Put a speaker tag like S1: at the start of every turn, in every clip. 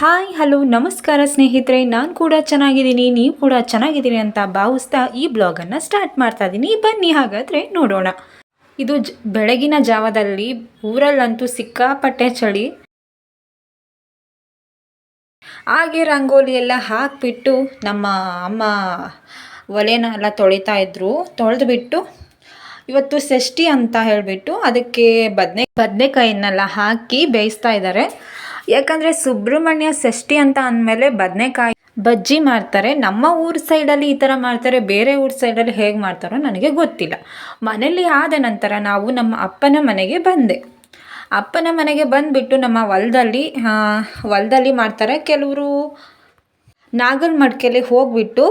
S1: Hi, hello, ನಮಸ್ಕಾರ ಸ್ನೇಹಿತರೆ. ನಾನು ಕೂಡ ಚೆನ್ನಾಗಿದ್ದೀನಿ, ನೀವು ಕೂಡ ಚೆನ್ನಾಗಿದ್ದೀರಿ ಅಂತ ಭಾವಿಸ್ತಾ ಈ ಬ್ಲಾಗನ್ನು ಸ್ಟಾರ್ಟ್ ಮಾಡ್ತಾ ಇದ್ದೀನಿ ಬನ್ನಿ ಹಾಗಾದರೆ ನೋಡೋಣ. ಇದು ಜ, ಬೆಳಗಿನ ಜಾವದಲ್ಲಿ ಊರಲ್ಲಂತೂ ಸಿಕ್ಕಾಪಟ್ಟೆ ಚಳಿ. ಹಾಗೆ ರಂಗೋಲಿ ಎಲ್ಲ ಹಾಕಿಬಿಟ್ಟು ನಮ್ಮ ಅಮ್ಮ ಒಲೆನ ಎಲ್ಲ ತೊಳಿತಾ ಇದ್ರು. ತೊಳೆದ್ಬಿಟ್ಟು ಇವತ್ತು ಷಷ್ಠಿ ಅಂತ ಹೇಳಿಬಿಟ್ಟು ಅದಕ್ಕೆ ಬದನೆ, ಬದನೆಕಾಯಿನೆಲ್ಲ ಹಾಕಿ ಬೇಯಿಸ್ತಾ ಇದ್ದಾರೆ ಯಾಕಂದರೆ ಸುಬ್ರಹ್ಮಣ್ಯ ಷಷ್ಠಿ ಅಂತ ಅಂದಮೇಲೆ ಬದನೆಕಾಯಿ ಬಜ್ಜಿ ಮಾಡ್ತಾರೆ. ನಮ್ಮ ಊರ ಸೈಡಲ್ಲಿ ಈ ಥರ ಮಾಡ್ತಾರೆ. ಬೇರೆ ಊರ ಸೈಡಲ್ಲಿ ಹೇಗೆ ಮಾಡ್ತಾರೋ ನನಗೆ ಗೊತ್ತಿಲ್ಲ. ಮನೆಯಲ್ಲಿ ಆದ ನಂತರ ನಾವು ನಮ್ಮ ಅಪ್ಪನ ಮನೆಗೆ ಬಂದೆ. ಅಪ್ಪನ ಮನೆಗೆ ಬಂದುಬಿಟ್ಟು ನಮ್ಮ ಹೊಲದಲ್ಲಿ ಹೊಲದಲ್ಲಿ ಮಾಡ್ತಾರೆ. ಕೆಲವರು ನಾಗಲ್ ಮಡಿಕೆಲಿ ಹೋಗಿಬಿಟ್ಟು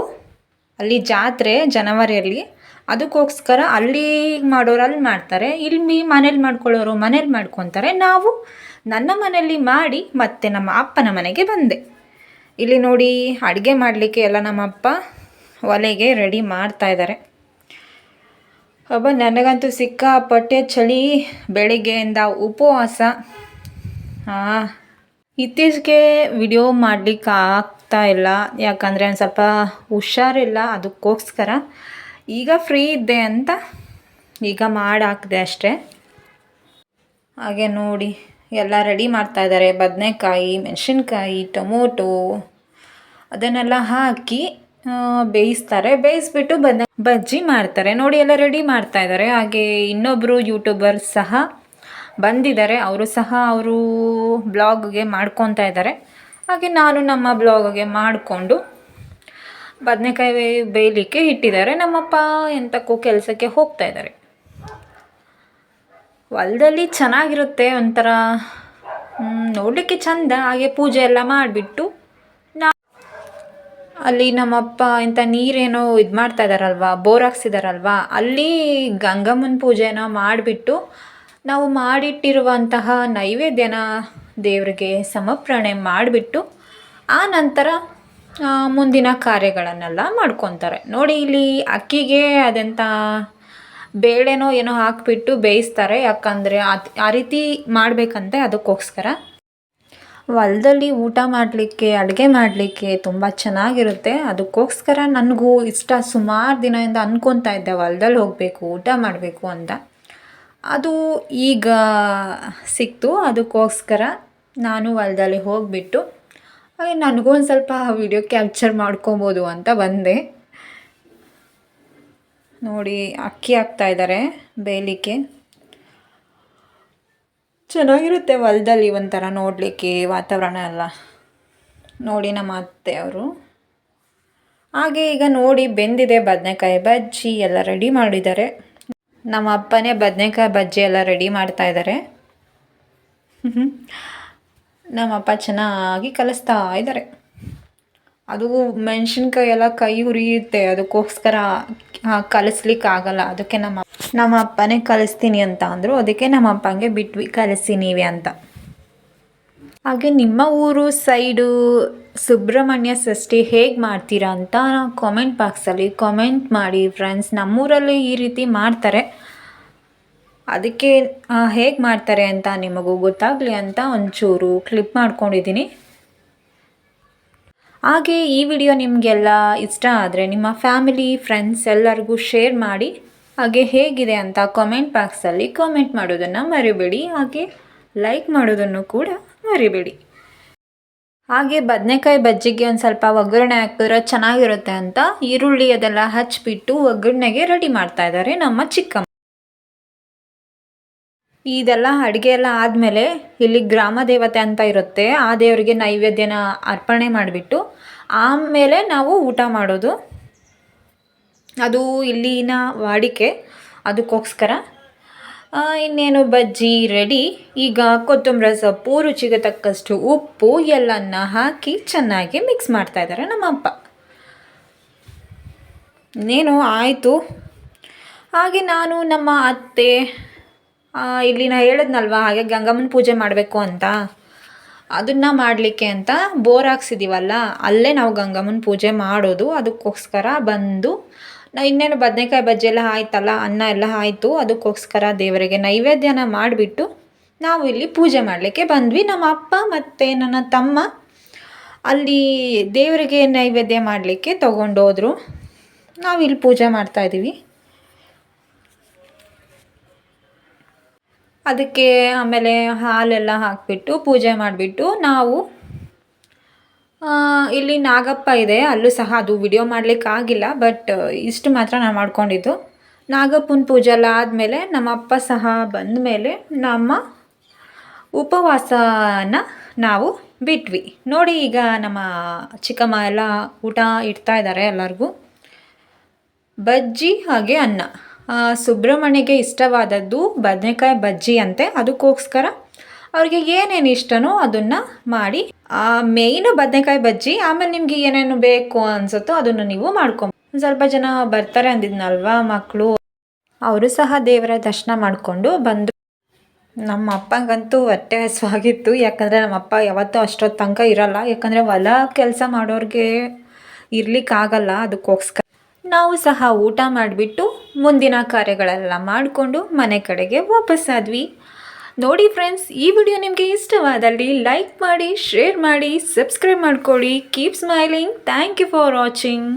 S1: ಅಲ್ಲಿ ಜಾತ್ರೆ ಜನವರಿಯಲ್ಲಿ ಅದಕ್ಕೋಸ್ಕರ ಅಲ್ಲಿ ಮಾಡೋರು ಅಲ್ಲಿ ಮಾಡ್ತಾರೆ, ಇಲ್ಲಿ ಮನೇಲಿ ಮಾಡ್ಕೊಳ್ಳೋರು ಮನೇಲಿ ಮಾಡ್ಕೊತಾರೆ. ನಾವು ನನ್ನ ಮನೆಯಲ್ಲಿ ಮಾಡಿ ಮತ್ತೆ ನಮ್ಮ ಅಪ್ಪನ ಮನೆಗೆ ಬಂದೆ. ಇಲ್ಲಿ ನೋಡಿ ಅಡುಗೆ ಮಾಡಲಿಕ್ಕೆ ಎಲ್ಲ ನಮ್ಮ ಅಪ್ಪ ಒಲೆಗೆ ರೆಡಿ ಮಾಡ್ತಾ ಇದ್ದಾರೆ. ಅಬ್ಬ, ನನಗಂತೂ ಸಿಕ್ಕಾಪಟ್ಟೆ ಚಳಿ, ಬೆಳಿಗ್ಗೆಯಿಂದ ಉಪವಾಸ. ಇತ್ತೀಚೆಗೆ ವಿಡಿಯೋ ಮಾಡಲಿಕ್ಕೆ ಆಗ್ತಾ ಇಲ್ಲ. ಯಾಕಂದರೆ ಒಂದು ಸ್ವಲ್ಪ ಹುಷಾರಿಲ್ಲ. ಅದಕ್ಕೋಸ್ಕರ ಈಗ ಫ್ರೀ ಇದ್ದೆ ಅಂತ ಈಗ ಮಾಡಾಕಿದೆ ಅಷ್ಟೇ. ಹಾಗೆ ನೋಡಿ, ಎಲ್ಲ ರೆಡಿ ಮಾಡ್ತಾ ಇದ್ದಾರೆ ಬದನೆಕಾಯಿ, ಮೆಣಸಿನ್ಕಾಯಿ, ಟೊಮೊಟೊ, ಅದನ್ನೆಲ್ಲ ಹಾಕಿ ಬೇಯಿಸ್ತಾರೆ. ಬೇಯಿಸ್ಬಿಟ್ಟು ಬದ ಬಜ್ಜಿ ಮಾಡ್ತಾರೆ. ನೋಡಿ, ಎಲ್ಲ ರೆಡಿ ಮಾಡ್ತಾ ಇದ್ದಾರೆ ಹಾಗೆ ಇನ್ನೊಬ್ಬರು ಯೂಟ್ಯೂಬರ್ ಸಹ ಬಂದಿದ್ದಾರೆ. ಅವರು ಸಹ ಅವರು ಬ್ಲಾಗ್ಗೆ ಮಾಡ್ಕೊತಾ ಇದ್ದಾರೆ ಹಾಗೆ ನಾನು ನಮ್ಮ ಬ್ಲಾಗ್ಗೆ ಮಾಡಿಕೊಂಡು ಬದನೆಕಾಯಿ ಬೇಯಲಿಕ್ಕೆ ಇಟ್ಟಿದ್ದಾರೆ. ನಮ್ಮಪ್ಪ ಎಂತಕ್ಕೂ ಕೆಲಸಕ್ಕೆ ಹೋಗ್ತಾ ಇದ್ದಾರೆ. ಹೊಲದಲ್ಲಿ ಚೆನ್ನಾಗಿರುತ್ತೆ ಒಂಥರ ನೋಡಲಿಕ್ಕೆ ಚಂದ. ಹಾಗೆ ಪೂಜೆ ಎಲ್ಲ ಮಾಡಿಬಿಟ್ಟು ನಾ ಅಲ್ಲಿ ನಮ್ಮಪ್ಪ ಇಂಥ ನೀರೇನೋ ಇದು ಮಾಡ್ತಾ ಇದ್ದಾರಲ್ವ ಬೋರ್ ಹಾಕ್ಸಿದಾರಲ್ವಾ, ಅಲ್ಲಿ ಗಂಗಮ್ಮನ ಪೂಜೆನ ಮಾಡಿಬಿಟ್ಟು ನಾವು ಮಾಡಿಟ್ಟಿರುವಂತಹ ನೈವೇದ್ಯನ ದೇವರಿಗೆ ಸಮರ್ಪಣೆ ಮಾಡಿಬಿಟ್ಟು ಆ ನಂತರ ಮುಂದಿನ ಕಾರ್ಯಗಳನ್ನೆಲ್ಲ ಮಾಡ್ಕೊತಾರೆ. ನೋಡಿ ಇಲ್ಲಿ ಅಕ್ಕಿಗೆ ಅದೆಂಥ ಬೇಳೆನೋ ಏನೋ ಹಾಕಿಬಿಟ್ಟು ಬೇಯಿಸ್ತಾರೆ. ಯಾಕಂದರೆ ಆ- ಆ ರೀತಿ ಮಾಡಬೇಕಂತೆ ಅದಕ್ಕೋಸ್ಕರ. ಹೊಲದಲ್ಲಿ ಊಟ ಮಾಡಲಿಕ್ಕೆ, ಅಡುಗೆ ಮಾಡಲಿಕ್ಕೆ ತುಂಬ ಚೆನ್ನಾಗಿರುತ್ತೆ. ಅದಕ್ಕೋಸ್ಕರ ನನಗೂ ಇಷ್ಟ ಸುಮಾರು ದಿನದಿಂದ ಅಂದ್ಕೊತಾ ಇದ್ದೆ, ಹೊಲದಲ್ಲಿ ಹೋಗಬೇಕು, ಊಟ ಮಾಡಬೇಕು ಅಂತ. ಅದು ಈಗ ಸಿಕ್ತು. ಅದಕ್ಕೋಸ್ಕರ ನಾನು ಹೊಲದಲ್ಲಿ ಹೋಗಿಬಿಟ್ಟು ಹಾಗೆ ನನಗೂ ಒಂದು ಸ್ವಲ್ಪ ವಿಡಿಯೋ ಕ್ಯಾಪ್ಚರ್ ಮಾಡ್ಕೊಬೋದು ಅಂತ ಬಂದೆ. ನೋಡಿ, ಅಕ್ಕಿ ಹಾಕ್ತಾ ಇದ್ದಾರೆ ಬೇಯಲಿಕ್ಕೆ ಚೆನ್ನಾಗಿರುತ್ತೆ ಹೊಲದಲ್ಲಿ ಒಂಥರ ನೋಡಲಿಕ್ಕೆ ವಾತಾವರಣ ಎಲ್ಲ. ನೋಡಿ ನಮ್ಮ ಅತ್ತೆ ಅವರು. ಹಾಗೆ ಈಗ ನೋಡಿ ಬೆಂದಿದೆ ಬದನೆಕಾಯಿ ಬಜ್ಜಿ ಎಲ್ಲ ರೆಡಿ ಮಾಡಿದ್ದಾರೆ. ನಮ್ಮ ಅಪ್ಪನೇ ಬದನೆಕಾಯಿ ಬಜ್ಜಿ ಎಲ್ಲ ರೆಡಿ ಮಾಡ್ತಾ ಇದ್ದಾರೆ ನಮ್ಮಪ್ಪ ಚೆನ್ನಾಗಿ ಕಲಿಸ್ತಾ ಇದ್ದಾರೆ. ಅದು ಮೆಣಸಿನ್ಕಾಯಿ ಎಲ್ಲ ಕೈ ಉರಿಯುತ್ತೆ. ಅದಕ್ಕೋಸ್ಕರ ಕಲಿಸ್ಲಿಕ್ಕಾಗಲ್ಲ. ಅದಕ್ಕೆ ನಮ್ಮ ನಮ್ಮ ಅಪ್ಪನೇ ಕಲಿಸ್ತೀನಿ ಅಂತ ಅಂದರು. ಅದಕ್ಕೆ ನಮ್ಮ ಅಪ್ಪಂಗೆ ಬಿಟ್ವಿ ಕಲಿಸಿ ನೀವೇ ಅಂತ. ಹಾಗೆ ನಿಮ್ಮ ಊರು ಸೈಡು ಸುಬ್ರಹ್ಮಣ್ಯ ಷಷ್ಠಿ ಹೇಗೆ ಮಾಡ್ತೀರಾ ಅಂತ ಕಾಮೆಂಟ್ ಬಾಕ್ಸಲ್ಲಿ ಕಾಮೆಂಟ್ ಮಾಡಿ ಫ್ರೆಂಡ್ಸ್ ನಮ್ಮೂರಲ್ಲಿ ಈ ರೀತಿ ಮಾಡ್ತಾರೆ. ಅದಕ್ಕೆ ಹೇಗೆ ಮಾಡ್ತಾರೆ ಅಂತ ನಿಮಗೂ ಗೊತ್ತಾಗಲಿ ಅಂತ ಒಂಚೂರು ಕ್ಲಿಪ್ ಮಾಡ್ಕೊಂಡಿದ್ದೀನಿ. ಹಾಗೆ ಈ ವಿಡಿಯೋ ನಿಮಗೆಲ್ಲ ಇಷ್ಟ ಆದರೆ ನಿಮ್ಮ ಫ್ಯಾಮಿಲಿ ಫ್ರೆಂಡ್ಸ್ ಎಲ್ಲರಿಗೂ ಶೇರ್ ಮಾಡಿ, ಹಾಗೆ ಹೇಗಿದೆ ಅಂತ ಕಾಮೆಂಟ್ ಬಾಕ್ಸಲ್ಲಿ ಕಾಮೆಂಟ್ ಮಾಡೋದನ್ನು ಮರಿಬೇಡಿ. ಹಾಗೆ ಲೈಕ್ ಮಾಡೋದನ್ನು ಕೂಡ ಮರಿಬೇಡಿ. ಹಾಗೆ ಬದನೆಕಾಯಿ ಬಜ್ಜಿಗೆ ಒಂದು ಸ್ವಲ್ಪ ಒಗ್ಗರಣೆ ಹಾಕಿದ್ರೆ ಚೆನ್ನಾಗಿರುತ್ತೆ ಅಂತ ಈರುಳ್ಳಿ ಅದೆಲ್ಲ ಹಚ್ಚಿಬಿಟ್ಟು ಒಗ್ಗರಣೆಗೆ ರೆಡಿ ಮಾಡ್ತಾ ಇದ್ದಾರೆ ನಮ್ಮ ಚಿಕ್ಕಮ್ಮ. ಇದೆಲ್ಲ ಅಡುಗೆ ಎಲ್ಲ ಆದಮೇಲೆ ಇಲ್ಲಿ ಗ್ರಾಮ ದೇವತೆ ಅಂತ ಇರುತ್ತೆ. ಆ ದೇವರಿಗೆ ನೈವೇದ್ಯನ ಅರ್ಪಣೆ ಮಾಡಿಬಿಟ್ಟು ಆಮೇಲೆ ನಾವು ಊಟ ಮಾಡೋದು. ಅದು ಇಲ್ಲಿನ ವಾಡಿಕೆ. ಅದಕ್ಕೋಸ್ಕರ ಇನ್ನೇನು ಬಜ್ಜಿ ರೆಡಿ ಈಗ ಕೊತ್ತಂಬರಿ ಸೊಪ್ಪು, ರುಚಿಗೆ ತಕ್ಕಷ್ಟು ಉಪ್ಪು, ಎಲ್ಲನ್ನ ಹಾಕಿ ಚೆನ್ನಾಗಿ ಮಿಕ್ಸ್ ಮಾಡ್ತಾ ಇದ್ದಾರೆ ನಮ್ಮ ಅಪ್ಪ. ಇನ್ನೇನು ಆಯಿತು? ಹಾಗೆ ನಾನು ನಮ್ಮ ಅತ್ತೆ ಇಲ್ಲಿ ನಾ ಹೇಳಿದ್ನಲ್ವ, ಹಾಗೆ ಗಂಗಮ್ಮನ ಪೂಜೆ ಮಾಡಬೇಕು ಅಂತ. ಅದನ್ನು ಮಾಡಲಿಕ್ಕೆ ಅಂತ ಬೋರ್ ಹಾಕ್ಸಿದ್ದೀವಲ್ಲ ಅಲ್ಲೇ ನಾವು ಗಂಗಮ್ಮನ ಪೂಜೆ ಮಾಡೋದು. ಅದಕ್ಕೋಸ್ಕರ ಬಂದು, ನಾ ಇನ್ನೇನು ಬದನೆಕಾಯಿ ಬಜ್ಜಿ ಎಲ್ಲ ಆಯ್ತಲ್ಲ, ಅನ್ನ ಎಲ್ಲ ಆಯಿತು, ಅದಕ್ಕೋಸ್ಕರ ದೇವರಿಗೆ ನೈವೇದ್ಯನ ಮಾಡಿಬಿಟ್ಟು ನಾವು ಇಲ್ಲಿ ಪೂಜೆ ಮಾಡಲಿಕ್ಕೆ ಬಂದ್ವಿ. ನಮ್ಮ ಅಪ್ಪ ಮತ್ತು ನನ್ನ ತಮ್ಮ ಅಲ್ಲಿ ದೇವರಿಗೆ ನೈವೇದ್ಯ ಮಾಡಲಿಕ್ಕೆ ತೊಗೊಂಡೋದ್ರು. ನಾವಿಲ್ಲಿ ಪೂಜೆ ಮಾಡ್ತಾಯಿದ್ದೀವಿ ಅದಕ್ಕೆ ಆಮೇಲೆ ಹಾಲೆಲ್ಲ ಹಾಕಿಬಿಟ್ಟು ಪೂಜೆ ಮಾಡಿಬಿಟ್ಟು ನಾವು ಇಲ್ಲಿ ನಾಗಪ್ಪ ಇದೆ, ಅಲ್ಲೂ ಸಹ ಅದು ವಿಡಿಯೋ ಮಾಡಲಿಕ್ಕಾಗಿಲ್ಲ ಬಟ್ ಇಷ್ಟು ಮಾತ್ರ ನಾನು ಮಾಡ್ಕೊಂಡಿದ್ದು. ನಾಗಪ್ಪನ ಪೂಜೆ ಎಲ್ಲ ಆದಮೇಲೆ ನಮ್ಮ ಅಪ್ಪ ಸಹ ಬಂದ ಮೇಲೆ ನಮ್ಮ ಉಪವಾಸನ ನಾವು ಬಿಟ್ವಿ. ನೋಡಿ ಈಗ ನಮ್ಮ ಚಿಕ್ಕಮ್ಮ ಎಲ್ಲ ಊಟ ಇಡ್ತಾ ಇದ್ದಾರೆ ಎಲ್ಲರಿಗೂ. ಬಜ್ಜಿ ಹಾಗೆ ಅನ್ನ. ಸುಬ್ರಹ್ಮಣ್ಯಗೆ ಇಷ್ಟವಾದದ್ದು ಬದನೆಕಾಯಿ ಬಜ್ಜಿ ಅಂತೆ. ಅದಕ್ಕೋಸ್ಕರ ಅವ್ರಿಗೆ ಏನೇನು ಇಷ್ಟನೋ ಅದನ್ನು ಮಾಡಿ ಮೇಯ್ನು ಬದನೆಕಾಯಿ ಬಜ್ಜಿ, ಆಮೇಲೆ ನಿಮಗೆ ಏನೇನು ಬೇಕು ಅನಿಸುತ್ತೋ ಅದನ್ನು ನೀವು ಮಾಡ್ಕೊಂಬ ಸ್ವಲ್ಪ ಜನ ಬರ್ತಾರೆ ಅಂದಿದ್ನಲ್ವಾ ಮಕ್ಕಳು ಅವರು ಸಹ ದೇವರ ದರ್ಶನ ಮಾಡಿಕೊಂಡು ಬಂದರು ನಮ್ಮ ಅಪ್ಪಂಗಂತೂ ಹೊಟ್ಟೆ ಹಸುವಾಗಿತ್ತು. ಯಾಕಂದರೆ ನಮ್ಮ ಅಪ್ಪ ಯಾವತ್ತೂ ಅಷ್ಟೊತ್ತು ತನಕ ಇರಲ್ಲ. ಯಾಕಂದರೆ ಹೊಲ ಕೆಲಸ ಮಾಡೋರಿಗೆ ಇರ್ಲಿಕ್ಕಾಗಲ್ಲ. ಅದಕ್ಕೋಸ್ಕರ ನಾವು ಸಹ ಊಟ ಮಾಡಿಬಿಟ್ಟು ಮುಂದಿನ ಕಾರ್ಯಗಳೆಲ್ಲ ಮಾಡಿಕೊಂಡು ಮನೆ ಕಡೆಗೆ ವಾಪಸ್ಸಾದ್ವಿ ನೋಡಿ ಫ್ರೆಂಡ್ಸ್ ಈ ವಿಡಿಯೋ ನಿಮಗೆ ಇಷ್ಟವಾದಲ್ಲಿ ಲೈಕ್ ಮಾಡಿ ಶೇರ್ ಮಾಡಿ ಸಬ್ಸ್ಕ್ರೈಬ್ ಮಾಡ್ಕೊಳ್ಳಿ. Keep smiling thank you for watching